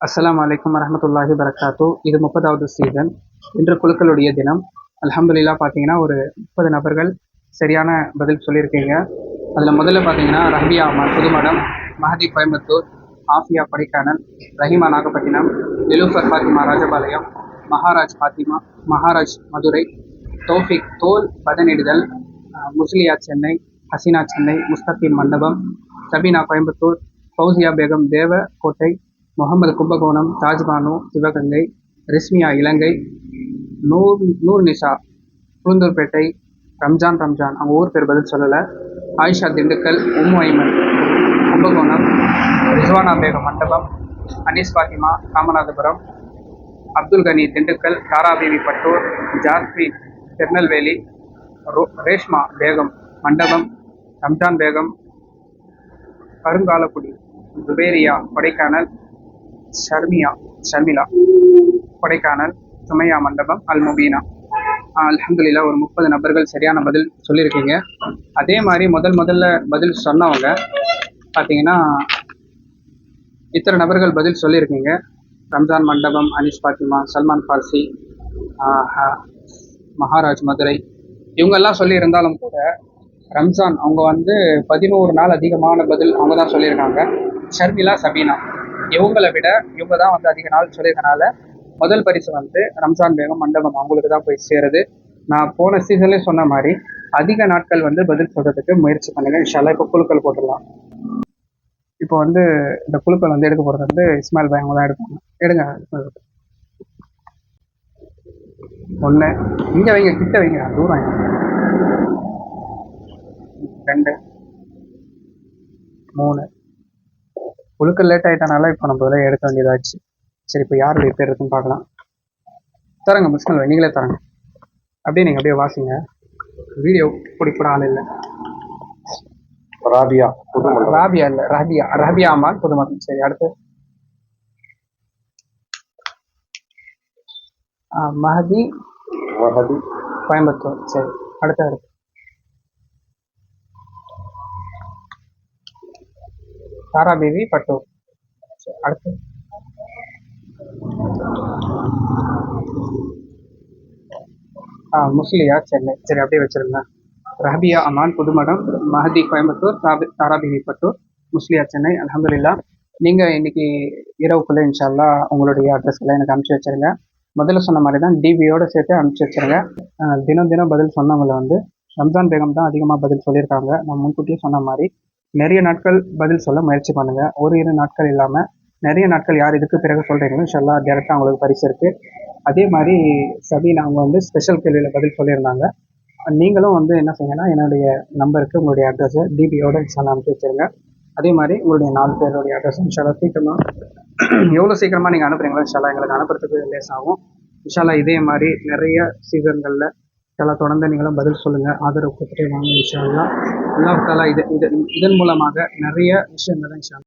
அஸ்லாம் அலைக்கும் வரமத்துல்லாஹி வரகாத்து இது முப்பதாவது சீசன் இன்று குழுக்களுடைய தினம். அலமதுல்லா பார்த்தீங்கன்னா ஒரு முப்பது நபர்கள் சரியான பதில் சொல்லியிருக்கீங்க. அதில் முதல்ல பார்த்தீங்கன்னா ரஹியா அம்மான் புதுமடம் மஹதி கோயம்புத்தூர் ஆஃபியா கொடைக்கானல் ரஹீமா நாகப்பட்டினம் நிலூஃபர் ஃபாத்திமா ராஜபாளையம் மகாராஜ் ஃபாத்திமா மகாராஜ் மதுரை தோஃபிக் தோல் பதனிடுதல் முஸ்லியா சென்னை ஹசீனா சென்னை முஸ்தபி மண்டபம் சபீனா கோயம்புத்தூர் ஃபௌசியா பேகம் தேவ கோட்டை முகமது கும்பகோணம் தாஜ்பானு சிவகங்கை ரிஸ்மியா இலங்கை நூர் நூர் நிஷா உளுந்தூர்பேட்டை ரம்ஜான் ரம்ஜான். அவங்க ஊர் பேர் பதில் சொல்லலை. ஆயிஷா திண்டுக்கல் உம்மு ஐமன் கும்பகோணம் ரிஸ்வானா பேகம் மண்டபம் அனீஸ் பாத்திமா ராமநாதபுரம் அப்துல் கனி திண்டுக்கல் தாராதேவி பட்டூர் ஜாஸ்மி திருநெல்வேலி ரோ ரேஷ்மா பேகம் மண்டபம் ரம்ஜான் பேகம் கருங்காலக்குடி துபேரியா கொடைக்கானல் ஷர்மியா ஷர்மிளா கொடைக்கானல் சுமையா மண்டபம் அல் முபீனா அலமதுல்லா ஒரு முப்பது நபர்கள் சரியான பதில் சொல்லியிருக்கீங்க. அதே மாதிரி முதல் முதல்ல பதில் சொன்னவங்க பார்த்தீங்கன்னா இத்தனை நபர்கள் பதில் சொல்லியிருக்கீங்க. ரம்ஜான் மண்டபம் அனிஷ் பாத்திமா சல்மான் ஃபார்சி ஹ- மகாராஜ் மதுரை இவங்கெல்லாம் சொல்லியிருந்தாலும் கூட ரம்ஜான் அவங்க வந்து பதினோரு நாள் அதிகமான பதில் அவங்க தான் சொல்லியிருக்காங்க. ஷர்மிளா சபீனா. இவங்களை விட இவங்க தான் வந்து அதிக நாள் சொல்லியிருக்கனால முதல் பரிசு வந்து ரம்ஜான் பேகம் மண்டபம் அவங்களுக்கு தான் போய் சேருது. நான் போன சீசன்லேயே சொன்ன மாதிரி அதிக நாட்கள் வந்து பதில் சொல்றதுக்கு முயற்சி பண்ணுங்க. இன்ஷால்லா இப்போ குழுக்கள் போட்டுடலாம். இப்போ வந்து இந்த குழுக்கள் வந்து எடுக்க போகிறது வந்து இஸ்மாயில் பாய் தான் எடுப்பாங்க. எடுங்க. இஸ்மாயில் ஒன்று இங்கே வைங்க கிட்ட வைங்க. தூரம் ரெண்டு. மூணு. குழுக்கள் லேட் ஆயிட்டனால இப்போ நம்ம இதெல்லாம் எடுக்க வேண்டியதாச்சு. சரி இப்போ யாருடைய பேர் இருக்குன்னு பார்க்கலாம். தரங்க முஸ்மல் நீங்களே தரங்க. அப்படியே நீங்கள் அப்படியே வாசிங்க. வீடியோ பிடிக்கூட ஆள் இல்லை. ராபியா ராபியா இல்லை. ரஹபியா ரஹபியா அம்மான் புதுமகன் சரி அடுத்து. மஹதி. மஹதி. கோயம்புத்தூர். சரி அடுத்து அடுத்து தாரா பட்டு. பட்டூர் அடுத்து. ஆ முஸ்லியா சென்னை. சரி அப்படியே வச்சுருந்தேன். ரஹபியா அமான் புதுமடம் மஹதி கோயம்புத்தூர் தாபி- தாரா பட்டூர் முஸ்லியா சென்னை. அலமதுல்லா நீங்கள் இன்னைக்கு இரவுக்குள்ளே இன்ஷால்லா உங்களுடைய அட்ரஸ்களை எனக்கு அனுப்பிச்சி வச்சிருங்க. முதல்ல சொன்ன மாதிரி தான் டிபியோடு சேர்த்து அனுப்பிச்சி வச்சிருங்க. தினம் தினம் பதில் சொன்னவங்களை வந்து ரம்ஜான் பேகம் தான் அதிகமாக பதில் சொல்லியிருக்காங்க. நான் முன்கூட்டியே சொன்ன மாதிரி நிறைய நாட்கள் பதில் சொல்ல முயற்சி பண்ணுங்க. ஒரு இரு நாட்கள் இல்லாமல் நிறைய நாட்கள் யார் இதுக்கு பிறகு சொல்கிறீங்களோ இன்ஷால்லா டேரெக்டாக அவங்களுக்கு பரிசு இருக்குது அதே மாதிரி சபீன் அவங்க வந்து ஸ்பெஷல் கேள்வியில் பதில் சொல்லியிருந்தாங்க. நீங்களும் வந்து என்ன செய்யுங்கன்னா என்னுடைய நம்பருக்கு உங்களுடைய அட்ரஸை டிபியோட இன்ஷால்லா அனுப்பி வச்சிருங்க. அதே மாதிரி உங்களுடைய நாலு பேருடைய அட்ரஸ் இன்ஷால்லா சீக்கிரமாக எவ்வளோ சீக்கிரமாக நீங்கள் அனுப்புறீங்களோ இன்ஷால்லா எங்களுக்கு அனுப்புறதுக்கு லேஸ் ஆகும். இன்ஷாலா இதே மாதிரி நிறைய சீசன்களில் எல்லாம் தொடர்ந்து நீங்களும் பதில் சொல்லுங்கள் ஆதரவு கொடுத்துட்டே வாங்க இன்ஷால்லா அல்லாஹாலா இது இது இதன் மூலமாக நிறைய விஷயங்களை இன்ஷா